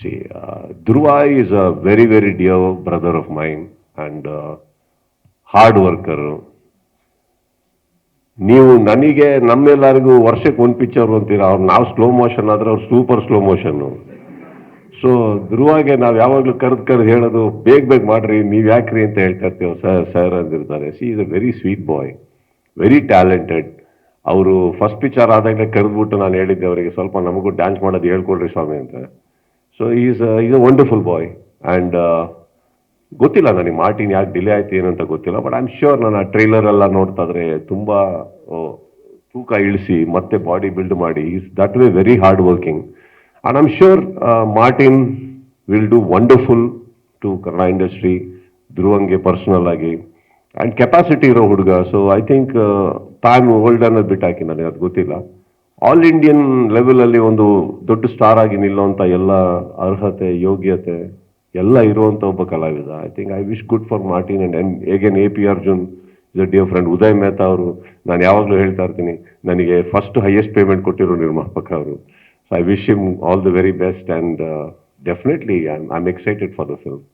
See, uh, Dhruva is a very, very dear brother of mine and uh, hard worker. ನೀವು ನನಗೆ ನಮ್ಮೆಲ್ಲರಿಗೂ ವರ್ಷಕ್ಕೆ ಒಂದು ಪಿಕ್ಚರ್ ಅಂತೀರ? ಅವ್ರು ನಾವು ಸ್ಲೋ ಮೋಷನ್ ಆದರೆ ಅವ್ರು ಸೂಪರ್ ಸ್ಲೋ ಮೋಷನ್ನು ಸೊ ಧ್ರುವಾಗೆ ನಾವು ಯಾವಾಗಲೂ ಕರೆದು ಕರೆದು ಹೇಳೋದು ಬೇಗ ಬೇಗ ಮಾಡ್ರಿ ನೀವು ಯಾಕ್ರಿ ಅಂತ ಹೇಳ್ತಾ ಇರ್ತೀವಿ sir sir ಅಂದಿರ್ತಾರೆ. He is a very sweet boy very talented ಅವರು ಫಸ್ಟ್ ಪಿಕ್ಚರ್ ಆದಾಗಲೇ ಕರೆದ್ಬಿಟ್ಟು ನಾನು ಹೇಳಿದ್ದೆ ಅವರಿಗೆ ಸ್ವಲ್ಪ ನಮಗೂ ಡ್ಯಾನ್ಸ್ ಮಾಡೋದು ಹೇಳ್ಕೊಡ್ರಿ ಸ್ವಾಮಿ ಅಂತ. So is is a wonderful boy and ಗೊತ್ತಿಲ್ಲ ನನಗೆ ಮಾರ್ಟಿನ್ ಯಾಕೆ ಡಿಲೇ ಆಯ್ತು, ಏನು ಅಂತ ಗೊತ್ತಿಲ್ಲ ಬಟ್ ಐ ಆಮ್ ಶ್ಯೂರ್ ನಾನು ಆ ಟ್ರೈಲರ್ ಎಲ್ಲ ನೋಡ್ತಾ ಇದ್ರೆ ತುಂಬ ತೂಕ ಇಳಿಸಿ ಮತ್ತೆ ಬಾಡಿ ಬಿಲ್ಡ್ ಮಾಡಿ. Is that way very hard working and am sure Martin will do wonderful to Kannada industry ಧ್ರುವಂಗೆ personal ಆಗಿ. ಆ್ಯಂಡ್ ಕೆಪಾಸಿಟಿ ಇರೋ ಹುಡುಗ so I think time old ಅನ್ನೋದು ಬಿಟ್ಟಾಕಿ ನನಗೆ ಅದು ಗೊತ್ತಿಲ್ಲ. ಆಲ್ ಇಂಡಿಯನ್ ಲೆವೆಲಲ್ಲಿ ಒಂದು ದೊಡ್ಡ ಸ್ಟಾರ್ ಆಗಿ ನಿಲ್ಲುವಂಥ ಎಲ್ಲ ಅರ್ಹತೆ, ಯೋಗ್ಯತೆ ಎಲ್ಲ ಇರುವಂಥ ಒಬ್ಬ ಕಲಾವಿದ. I think I wish good for Martin and N ಹೇಗೇನ್ A P Arjun is a dear friend Uday Mehta ಅವರು, ನಾನು ಯಾವಾಗಲೂ ಹೇಳ್ತಾ ಇರ್ತೀನಿ, ನನಗೆ ಫಸ್ಟ್ ಹೈಯೆಸ್ಟ್ ಪೇಮೆಂಟ್ ಕೊಟ್ಟಿರೋ ನಿರ್ಮಾಪಕ ಅವರು. So I wish him all the very best and definitely I am excited for the film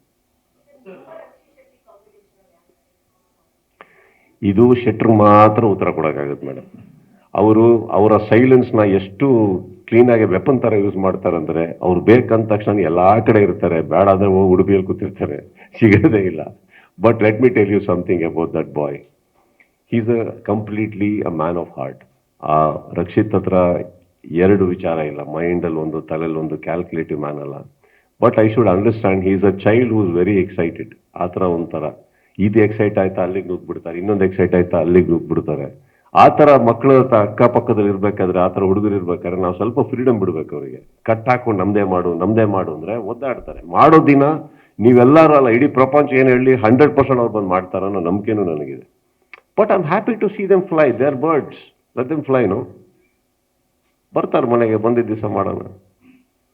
ಇದು ಶೆಟ್ರ್ ಮಾತ್ರ ಉತ್ತರ ಕೊಡೋಕ್ಕಾಗುತ್ತೆ ಮೇಡಮ್ ಅವರು ಅವರ ಸೈಲೆನ್ಸ್ನ ಎಷ್ಟು ಕ್ಲೀನಾಗಿ ವೆಪನ್ ಥರ ಯೂಸ್ ಮಾಡ್ತಾರೆ ಅಂದರೆ ಅವ್ರು ಬೇಕಂದ ತಕ್ಷಣ ಎಲ್ಲ ಕಡೆ ಇರ್ತಾರೆ. ಬೇಡ ಅಂದರೆ ಹೋಗಿ ಉಡುಪಿಯಲ್ಲಿ ಕೂತಿರ್ತಾರೆ. ಸಿಗೋದೇ ಇಲ್ಲ. But let me tell you something about that boy is a completely a man of heart ಆ ರಕ್ಷಿತ್ ಹತ್ರ ಎರಡು ವಿಚಾರ ಇಲ್ಲ. ಮೈಂಡಲ್ಲಿ ಒಂದು, ತಲೆಯಲ್ಲಿ ಒಂದು ಕ್ಯಾಲ್ಕುಲೇಟಿವ್ ಮ್ಯಾನ್ ಅಲ್ಲ. But I should understand is a child who is very excited ಆ ಥರ ಒಂಥರ. ಇದು ಎಕ್ಸೈಟ್ ಆಯ್ತಾ? ಅಲ್ಲಿಗೆ ನುಗ್ಬಿಡ್ತಾರೆ ಇನ್ನೊಂದು ಎಕ್ಸೈಟ್ ಆಯ್ತಾ? ಅಲ್ಲಿಗೆ ನುಗ್ಬಿಡ್ತಾರೆ ಆ ಥರ ಮಕ್ಕಳ ಅಕ್ಕಪಕ್ಕದಲ್ಲಿ ಇರ್ಬೇಕಾದ್ರೆ ಆ ಥರ ಹುಡುಗರು ಇರ್ಬೇಕಾದ್ರೆ ನಾವು ಸ್ವಲ್ಪ ಫ್ರೀಡಮ್ ಬಿಡ್ಬೇಕು ಅವರಿಗೆ. ಕಟ್ ಹಾಕೊಂಡು ನಮ್ದೇ ಮಾಡು ನಮ್ದೇ ಮಾಡು ಅಂದ್ರೆ ಒದ್ದಾಡ್ತಾರೆ. ಮಾಡೋ ದಿನ ನೀವೆಲ್ಲರೂ ಅಲ್ಲ ಇಡೀ ಪ್ರಪಂಚ ಏನು ಹೇಳಿ ಹಂಡ್ರೆಡ್ ಪರ್ಸೆಂಟ್ ಅವ್ರು ಬಂದು ಮಾಡ್ತಾರೆ ಅನ್ನೋ ನಂಬಿಕೆನೂ ನನಗಿದೆ. But I am happy to see them fly they are birds let them ಫ್ಲೈನು ಬರ್ತಾರೆ ಮನೆಗೆ, ಬಂದಿದ್ದ ದಿವಸ ಮಾಡೋಣ.